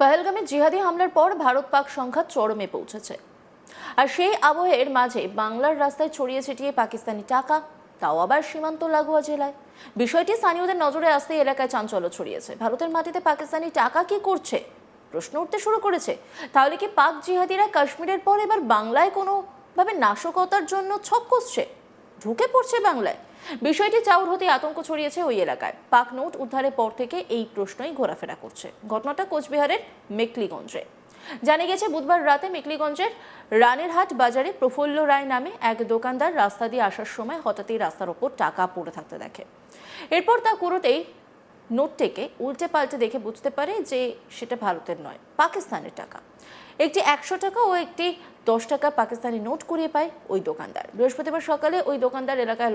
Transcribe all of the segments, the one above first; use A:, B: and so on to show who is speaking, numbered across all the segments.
A: পহেলগামে জিহাদি হামলার পর ভারত পাক সংঘাত চরমে পৌঁছেছে। আর সেই আবহের মাঝে বাংলার রাস্তায় ছড়িয়ে ছিটিয়ে পাকিস্তানি টাকা, তাও আবার সীমান্ত লাগোয়া জেলায়। বিষয়টি স্থানীয়দের নজরে আসতে এলাকায় চাঞ্চল্য ছড়িয়েছে। ভারতের মাটিতে পাকিস্তানি টাকা কি করছে? প্রশ্ন উঠতে শুরু করেছে। তাহলে কি পাক জিহাদিরা কাশ্মীরের পর এবার বাংলায় কোনোভাবে নাশকতার জন্য ছক কষছে ঢুকে পড়ছে বাংলায়। বিষয়টি চাউর হতে আতঙ্ক ছড়িয়েছে ওই এলাকায়। পাক নোট উদ্ধারের পর থেকে এই প্রশ্নই ঘোরাফেরা করছে। ঘটনাটা কোচবিহারের মেকলিগঞ্জে। জানা গেছে, বুধবার রাতে মেকলিগঞ্জের রানেরহাট বাজারে প্রফুল্ল রায় নামে এক দোকানদার রাস্তা দিয়ে আসার সময় হঠাৎই রাস্তার ওপর টাকা পড়ে থাকতে দেখে। এরপর তা কুড়োতেই নোটটিকে উল্টে পাল্টে দেখে বুঝতে পারে যে সেটা ভারতের নয়, পাকিস্তানের টাকা। একটি একশো টাকা ও একটি দশ টাকা পাকিস্তানি নোট কুড়িয়ে পায় ওই দোকানদার। বৃহস্পতিবার সকালে ওই দোকানদার এলাকায়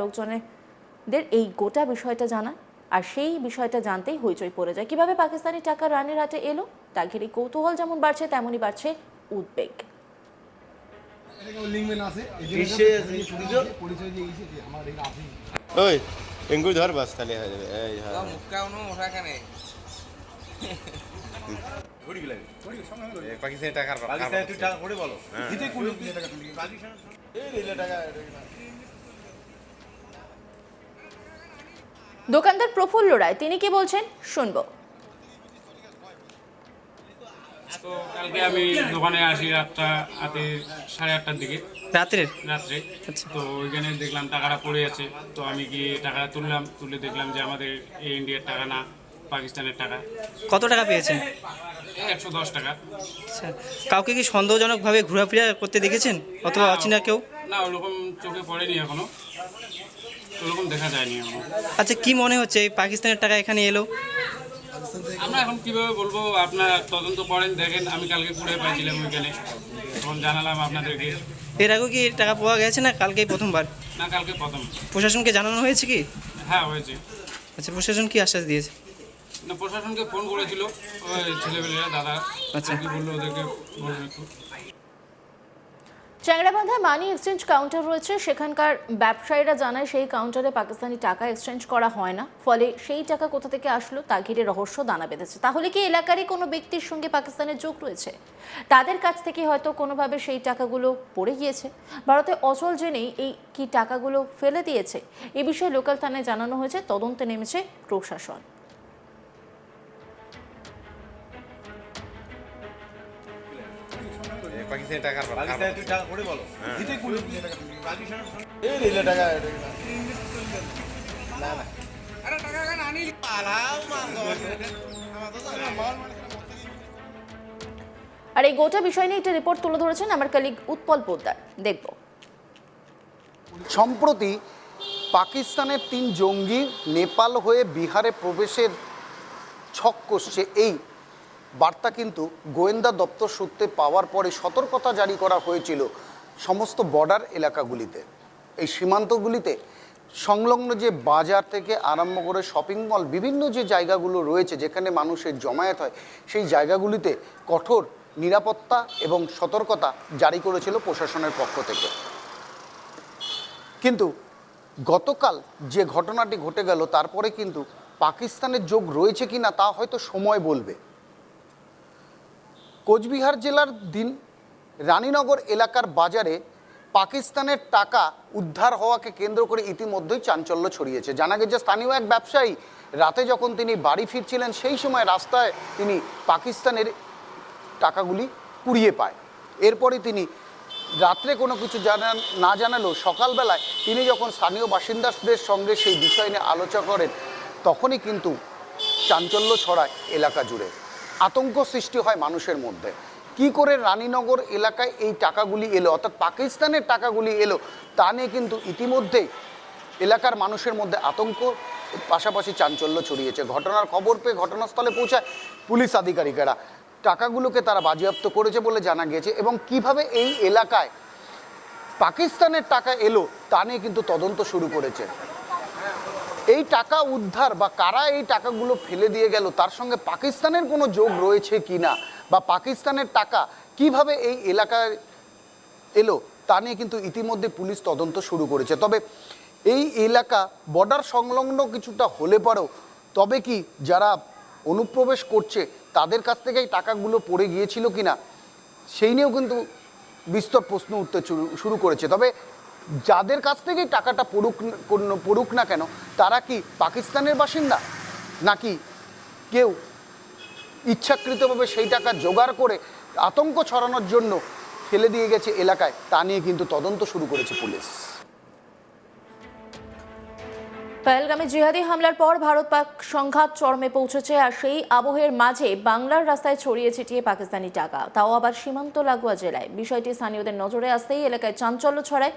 A: দের এই গোটা বিষয়টা জানা আর সেই বিষয়টা জানতেই হইচই পড়ে যায়। কীভাবে পাকিস্তানি টাকা রানের হাতে এলো? তা ঘিরে কৌতূহল যেমন বাড়ছে তেমনই বাড়ছে উদ্বেগ।
B: পাকিস্তানি
C: পাকিস্তানি টাকা করে বলো।
D: হ্যাঁ। টাকা
C: এই টাকা
A: দোকানদার প্রফুল্ল রায় তিনি কি বলছেন? শুনব।
E: তো কালকে আমি দোকানে আসি রাতটা রাতে সাড়ে আটটার দিকে।
F: রাত্রের?
E: রাত্রে।
F: আচ্ছা।
E: তো ওইখানে দেখলাম টাকাটা পড়ে আছে। তো আমি গিয়ে টাকাটা তুললাম তুলে দেখলাম যে আমাদের এই ইন্ডিয়ার টাকা না পাকিস্তানের টাকা।
F: কত টাকা পেয়েছেন?
E: একশো দশ টাকা।
F: আচ্ছা। কাউকে কি সন্দেহজনকভাবে ঘোরাফেরা করতে দেখেছেন? অথবা অচেনা কেউ?
E: না ওরকম চোখে পড়েনি এখনও। ওরকম দেখা যায়নি এখনও
F: আচ্ছা কি মনে হচ্ছে? এই পাকিস্তানের টাকা এখানে এলো?
E: আমরা এখন কীভাবে বলব আপনারা তদন্ত করেন দেখেন আমি কালকে কুড়ে পাইছিলাম ওইখানে। তখন জানালাম আপনাদেরকে।
F: এর আগেও কি টাকা পাওয়া গেছে না কালকেই প্রথমবার?
E: না কালকে প্রথম।
F: প্রশাসনকে জানানো হয়েছে কি?
E: হ্যাঁ হয়েছে।
F: আচ্ছা প্রশাসন কি আশ্বাস দিয়েছে?
E: না প্রশাসনকে ফোন করেছিল ছেলেপেলেরা দাদা।
F: আচ্ছা।
E: কি বলল ওদেরকে বলব একটু।
A: চ্যাংড়াবান্ধায় মানি এক্সচেঞ্জ কাউন্টার রয়েছে। সেখানকার ব্যবসায়ীরা জানায় সেই কাউন্টারে পাকিস্তানি টাকা এক্সচেঞ্জ করা হয় না। ফলে সেই টাকা কোথা থেকে আসলো তা ঘিরে রহস্য দানা বেঁধেছে। তাহলে কি এলাকারই কোনো ব্যক্তির সঙ্গে পাকিস্তানের যোগ রয়েছে? তাদের কাছ থেকে হয়তো কোনোভাবে সেই টাকাগুলো পড়ে গিয়েছে। ভারতে অচল জেনেই এই কি টাকাগুলো ফেলে দিয়েছে? এ বিষয়ে লোকাল থানায় জানানো হয়েছে। তদন্তে নেমেছে প্রশাসন।
B: পাকিস্তানি টাকার
C: পাকিস্তানে তুই টাকা করে বলো।
D: কোন টাকা। তুলি
C: এই রেলে টাকা
A: আর এই গোটা বিষয় নিয়ে একটা রিপোর্ট তুলে ধরেছেন আমার কালিগ উৎপল পোদ্দার। দেখব।
G: সম্প্রতি পাকিস্তানের তিন জঙ্গি নেপাল হয়ে বিহারে প্রবেশের ছক কষছে। এই বার্তা কিন্তু গোয়েন্দা দপ্তর সূত্রে পাওয়ার পরে সতর্কতা জারি করা হয়েছিল সমস্ত বর্ডার এলাকাগুলিতে। এই সীমান্তগুলিতে সংলগ্ন যে বাজার থেকে আরম্ভ করে শপিং মল, বিভিন্ন যে জায়গাগুলো রয়েছে যেখানে মানুষের জমায়েত হয়, সেই জায়গাগুলিতে কঠোর নিরাপত্তা এবং সতর্কতা জারি করেছিল প্রশাসনের পক্ষ থেকে। কিন্তু গতকাল যে ঘটনাটি ঘটে গেল, তারপরে কিন্তু পাকিস্তানের যোগ রয়েছে কি না তা হয়তো সময় বলবে। কোচবিহার জেলার দিন রানীনগর এলাকার বাজারে পাকিস্তানের টাকা উদ্ধার হওয়াকে কেন্দ্র করে ইতিমধ্যেই চাঞ্চল্য ছড়িয়েছে। জানা গেছে, স্থানীয় এক ব্যবসায়ী রাতে যখন তিনি বাড়ি ফিরছিলেন, সেই সময় রাস্তায় তিনি পাকিস্তানের টাকাগুলি কুড়িয়ে পায়। এরপরে তিনি রাত্রে কোনো কিছু জানান, না জানালেও সকালবেলায় তিনি যখন স্থানীয় বাসিন্দাদের সঙ্গে সেই বিষয় নিয়ে আলোচনা করেন, তখনই কিন্তু চাঞ্চল্য ছড়ায় এলাকা জুড়ে। আতঙ্ক সৃষ্টি হয় মানুষের মধ্যে। কি করে রানীনগর এলাকায় এই টাকাগুলি এলো, অর্থাৎ পাকিস্তানের টাকাগুলি এলো, তা নিয়ে কিন্তু ইতিমধ্যেই এলাকার মানুষের মধ্যে আতঙ্ক, পাশাপাশি চাঞ্চল্য ছড়িয়েছে। ঘটনার খবর পেয়ে ঘটনাস্থলে পৌঁছায় পুলিশ আধিকারিকেরা। টাকাগুলোকে তারা বাজেয়াপ্ত করেছে বলে জানা গিয়েছে এবং কীভাবে এই এলাকায় পাকিস্তানের টাকা এলো, তা নিয়ে কিন্তু তদন্ত শুরু করেছে। এই টাকা উদ্ধার বা কারা এই টাকাগুলো ফেলে দিয়ে গেল, তার সঙ্গে পাকিস্তানের কোনো যোগ রয়েছে কি না? বা পাকিস্তানের টাকা কীভাবে এই এলাকায় এলো, তা নিয়ে কিন্তু ইতিমধ্যে পুলিশ তদন্ত শুরু করেছে। তবে এই এলাকা বর্ডার সংলগ্ন কিছুটা হলে পরেও, তবে কি যারা অনুপ্রবেশ করছে, তাদের কাছ থেকে এই টাকাগুলো পড়ে গিয়েছিল কিনা সেই নিয়েও কিন্তু বিস্তর প্রশ্ন উঠতে শুরু করেছে। তবে যাদের কাছ থেকেই টাকাটা পড়ুক পড়ুক না কেন, তারা কি পাকিস্তানের বাসিন্দা? নাকি কেউ ইচ্ছাকৃতভাবে সেই টাকা জোগাড় করে আতঙ্ক ছড়ানোর জন্য ফেলে দিয়ে গেছে এলাকায়? তা নিয়ে কিন্তু তদন্ত শুরু করেছে পুলিশ।
A: পহেলগামে জিহাদি হামলার পর ভারত পাক সংঘাত চরমে পৌঁছেছে আর সেই আবহের মাঝে বাংলার রাস্তায় ছড়িয়ে ছিটিয়ে পাকিস্তানি টাকা। তাও আবার সীমান্ত লাগোয়া জেলায়। বিষয়টি স্থানীয়দের নজরে আসতেই এলাকায় চাঞ্চল্য ছড়ায়।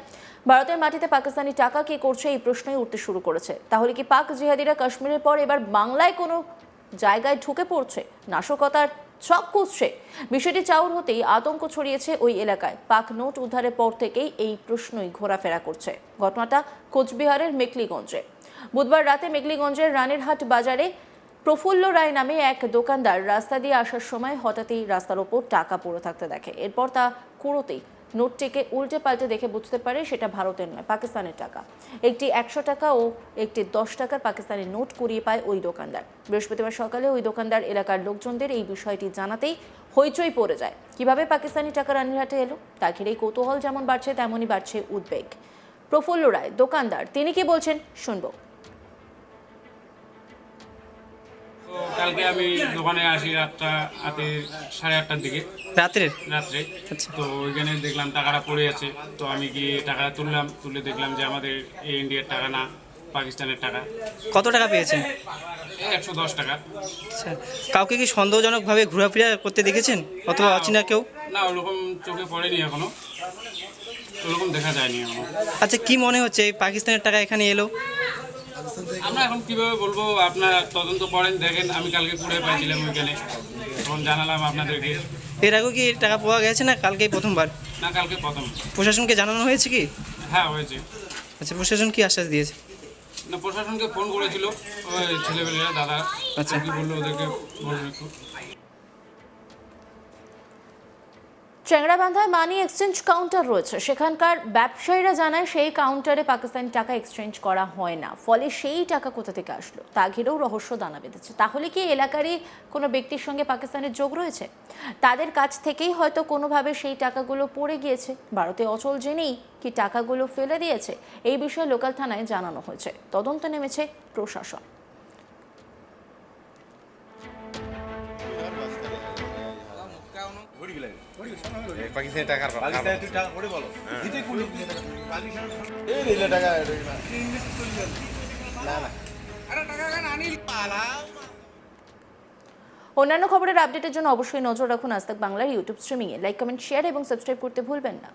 A: ভারতের মাটিতে পাকিস্তানি টাকা কি করছে এই প্রশ্নই উঠতে শুরু করেছে। তাহলে কি পাক জিহাদিরা কাশ্মীরের পর এবার বাংলায় কোনো জায়গায় ঢুকে পড়ছে? নাশকতার ছক কুসছে বিষয়টি চাউর হতেই আতঙ্ক ছড়িয়েছে ওই এলাকায়। পাক নোট উদ্ধারের পর থেকেই এই প্রশ্নই ঘোরাফেরা করছে। ঘটনাটা কোচবিহারের মেকলিগঞ্জে। বুধবার রাতে মেঘলিগঞ্জের রানীরহাট বাজারে প্রফুল্ল রায় নামে এক দোকানদার রাস্তা দিয়ে আসার সময় হঠাৎই রাস্তার ওপর টাকা পড়ে থাকতে দেখে। এরপর তা কুড়োতেই নোটটিকে উল্টে পাল্টে দেখে বুঝতে পারে সেটা ভারতের নয়, পাকিস্তানের টাকা। একটি একশো টাকা ও একটি দশ টাকার পাকিস্তানি নোট কুড়িয়ে পায় ওই দোকানদার। বৃহস্পতিবার সকালে ওই দোকানদার এলাকার লোকজনদের এই বিষয়টি জানাতেই হইচই পড়ে যায়। কীভাবে পাকিস্তানি টাকা রানীরহাটে এলো? তা ঘিরেই কৌতূহল যেমন বাড়ছে, তেমনই বাড়ছে উদ্বেগ। প্রফুল্ল রায়, দোকানদার, তিনি কি বলছেন? শুনব।
E: কালকে আমি দোকানে আসি রাতটা রাতে সাড়ে আটটার দিকে।
F: রাত্রের?
E: রাত্রে।
F: আচ্ছা।
E: তো ওইখানে দেখলাম টাকাটা পড়ে আছে। তো আমি গিয়ে টাকাটা তুললাম তুলে দেখলাম যে আমাদের এই ইন্ডিয়ার টাকা না পাকিস্তানের টাকা।
F: কত টাকা পেয়েছেন?
E: একশো দশ টাকা।
F: আচ্ছা। কাউকে কি সন্দেহজনকভাবে ঘোরাফেরা করতে দেখেছেন? অথবা অচেনা কেউ?
E: না ওরকম চোখে পড়েনি এখনও। ওরকম দেখা যায়নি
F: আচ্ছা কি মনে হচ্ছে? এই পাকিস্তানের টাকা এখানে এলো?
E: আমরা এখন কীভাবে বলব আপনারা তদন্ত করেন দেখেন আমি কালকে কুড়ে পাইছিলাম ওইখানে। তখন জানালাম আপনাদেরকে।
F: এর আগেও কি টাকা পাওয়া গেছে না কালকেই প্রথমবার?
E: না কালকে প্রথম।
F: প্রশাসনকে জানানো হয়েছে কি?
E: হ্যাঁ হয়েছে।
F: আচ্ছা প্রশাসন কি আশ্বাস দিয়েছে?
E: না প্রশাসনকে ফোন করেছিল ওই ছেলেপেলেরা দাদা।
F: আচ্ছা।
E: কি বলল ওদেরকে বলব একটু।
A: চ্যাংড়াবান্ধায় মানি এক্সচেঞ্জ কাউন্টার রয়েছে। সেখানকার ব্যবসায়ীরা জানায় সেই কাউন্টারে পাকিস্তানি টাকা এক্সচেঞ্জ করা হয় না। ফলে সেই টাকা কোথা থেকে আসলো? তা ঘিরেও রহস্য দানা বেঁধেছে। তাহলে কি এলাকারই কোনো ব্যক্তির সঙ্গে পাকিস্তানের যোগ রয়েছে? তাদের কাছ থেকেই হয়তো কোনোভাবে সেই টাকাগুলো পড়ে গিয়েছে। ভারতে অচল জেনেই কি টাকাগুলো ফেলে দিয়েছে, এই বিষয়ে লোকাল থানায় জানানো হয়েছে। তদন্ত নেমেছে প্রশাসন।
B: পাকিস্তানি টাকার
C: পাকিস্তানে তুই টাকা করে বলো। দিতে কুড়ি পাকিস্তান এই রেলে টাকা
A: অন্যান্য খবরের আপডেটের জন্য অবশ্যই নজর রাখুন আজ বাংলার ইউটিউব স্ট্রিমিংয়ে। লাইক কমেন্ট শেয়ার এবং সাবস্ক্রাইব করতে ভুলবেন না।